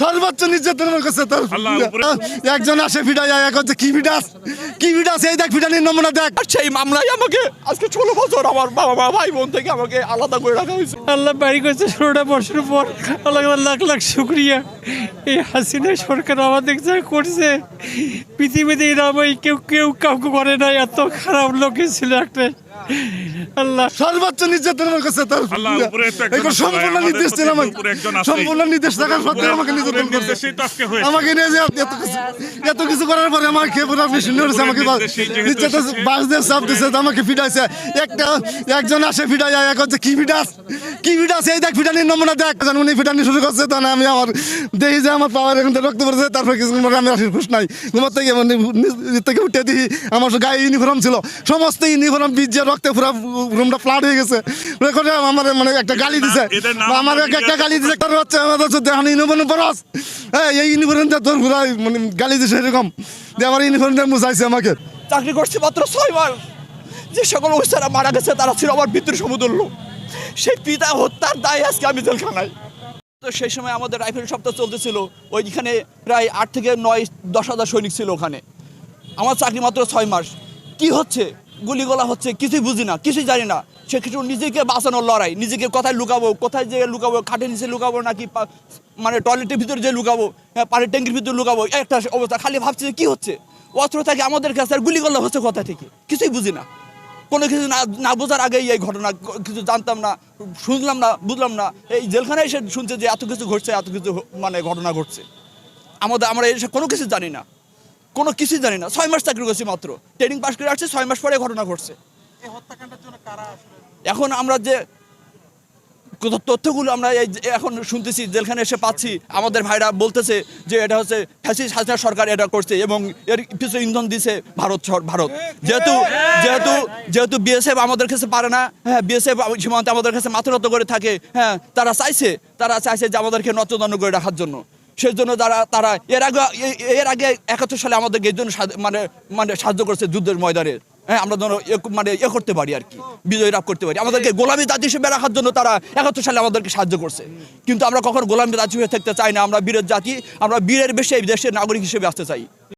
সর্বোচ্চ নির্যাতনের কাছে তার একজন আসে ফিডাই এক হচ্ছে কি ফিডাস কি ফিডাস এই দেখ ফিডানির নমুনা দেখ। আর সেই মামলায় আমাকে আজকে ষোলো বছর আমার বাবা মা ভাই বোন থেকে আমাকে আলাদা করে রাখা হয়েছে। আল্লাহ বাড়ি করছে ষোলোটা বছরের পর। আল্লাহ লাখ লাখ শুক্রিয়া। এই হাসিনা সরকার আমাদের যা করছে। পৃথিবীতে এরা কেউ কেউ কাউকে করে না এত খারাপ লোকে ছিল একটা। আল্লাহ। সর্বোচ্চ নির্যাতনের কাছে তার এখন সম্পূর্ণ নির্দেশ ছিল আমাকে। সম্পূর্ণ নির্দেশ থাকার সত্ত্বেও আমাকে নির্যাতন করছে। আমাকে নিয়ে যে এত কিছু এত কিছু করার পরে আমাকে পুরো আপনি আমাকে নির্যাতন বাস দিয়ে চাপ দিছে আমাকে ফিডাইছে একটা একজন আসে ফিডাই এক হচ্ছে কি ফিডাস কি ফিডাস এই দেখ ফিডানির নমুনা দেখ। উনি ফিডানি শুরু করছে তখন আমি আমার দেখি যে আমার পাওয়ার এখন রক্ত পড়েছে তারপর কিছুক্ষণ পরে আমি আসির খুশ নাই। ঘুমার থেকে থেকে উঠে দিই। আমার গায়ে ইউনিফর্ম ছিল। সমস্ত ইউনিফর্ম বীজে রক্তে পুরো রুমটা ফ্লাড হয়ে গেছে। আমার মানে একটা গালি দিছে? আমার একটা গালি দিছে তার হচ্ছে আমাদের হচ্ছে দেখানো ইউনিফর্ম পরস। হ্যাঁ এই ইউনিফর্মটা তোর ঘুরা মানে গালি দিছে এরকম। দিয়ে আমার ইউনিফর্মটা মুছাইছে আমাকে। চাকরি করছি মাত্র ছয় মাস। যে সকল অফিসাররা মারা গেছে তারা ছিল আমার পিতৃ সমতুল্য। সেই পিতা হত্যার দায় আজকে আমি জেলখানায়। তো সেই সময় আমাদের রাইফেল সপ্তাহ চলতেছিল। ওইখানে প্রায় আট থেকে নয় দশ হাজার সৈনিক ছিল ওখানে। আমার চাকরি মাত্র ছয় মাস। কি হচ্ছে? গুলিগোলা হচ্ছে কিছুই বুঝি না কিছুই জানি না। সে কিছু নিজেকে বাঁচানোর লড়াই নিজেকে কোথায় লুকাবো কোথায় যে লুকাবো খাটের নিচে লুকাবো নাকি মানে টয়লেটের ভিতরে যে লুকাবো হ্যাঁ, পানির ট্যাঙ্কির ভিতরে লুকাবো একটা অবস্থা। খালি ভাবছি যে কি হচ্ছে? অস্ত্র থাকে আমাদের কাছে আর গুলিগোলা হচ্ছে কোথা থেকে? কিছুই বুঝি না। কোনো কিছু না না বোঝার আগেই এই ঘটনা কিছু জানতাম না শুনলাম না বুঝলাম না। এই জেলখানায় এসে শুনছে যে এত কিছু ঘটছে এত কিছু মানে ঘটনা ঘটছে। আমাদের আমরা এসে কোনো কিছু জানি না। কোনো কিছুই জানি না। ছয় মাস চাকরি করছি মাত্র। ট্রেনিং পাস করে আসছে ছয় মাস পরে ঘটনা ঘটছে। এখন আমরা যে তথ্যগুলো আমরা এখন শুনতেছি জেলখানে এসে পাচ্ছি আমাদের ভাইরা বলতেছে যে এটা হচ্ছে ফ্যাসিস্ট হাসিনা সরকার এটা করছে এবং এর পিছনে ইন্ধন দিছে ভারত ভারত। যেহেতু যেহেতু যেহেতু বিএসএফ আমাদের কাছে পারে না হ্যাঁ বিএসএফ সীমান্তে আমাদের কাছে মাথা নত করে থাকে হ্যাঁ তারা চাইছে তারা চাইছে যে আমাদেরকে নতদণ্ড করে রাখার জন্য। সেই জন্য তারা তারা এর আগে এর আগে একাত্তর সালে আমাদেরকে এই জন্য মানে মানে সাহায্য করেছে যুদ্ধের ময়দানে। হ্যাঁ আমরা ধরো মানে ইয়ে করতে পারি আর কি, বিজয় লাভ করতে পারি। আমাদেরকে গোলামী জাতি হিসেবে রাখার জন্য তারা একাত্তর সালে আমাদেরকে সাহায্য করছে। কিন্তু আমরা কখন গোলামী জাতি হয়ে থাকতে চাই না। আমরা বীরের জাতি, আমরা বীরের বেশি দেশের নাগরিক হিসেবে আসতে চাই।